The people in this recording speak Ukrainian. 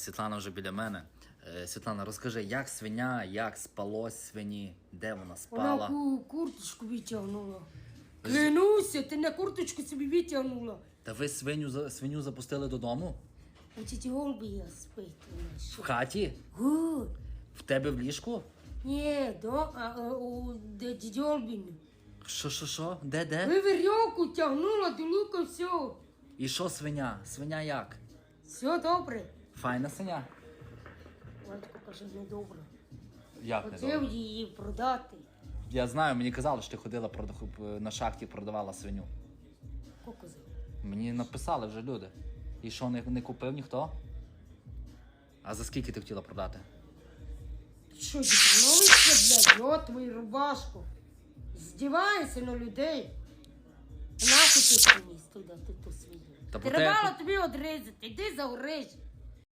Світлана вже біля мене. Е, Світлана, розкажи, як свиня, як спалось свині, де вона Вона спала? ку- курточку витягнула. Клянуся, ти на курточку собі витягнула. Та ви свиню, свиню запустили додому? У тіті я спить. В хаті? Гуд. В тебе в ліжку? Ні, до, а, а, у де діді Що, що, що? Де, де? Ви вірьовку тягнула до лука все. І що свиня? Свиня як? Все добре. Файна свиня? Батько каже, не добре. Як не Хотів добре? її продати. Я знаю, мені казали, що ти ходила прода- на шахті продавала свиню. Ко? Мені написали вже люди. І що, не, не купив ніхто? А за скільки ти хотіла продати? Ти що, дітановичся, блядь, от твою рубашку. Здіваєшся на людей. Нахуй ти приніс туди, ти ту свиню. Та бо Треба тобі одрізати, іди за орежі.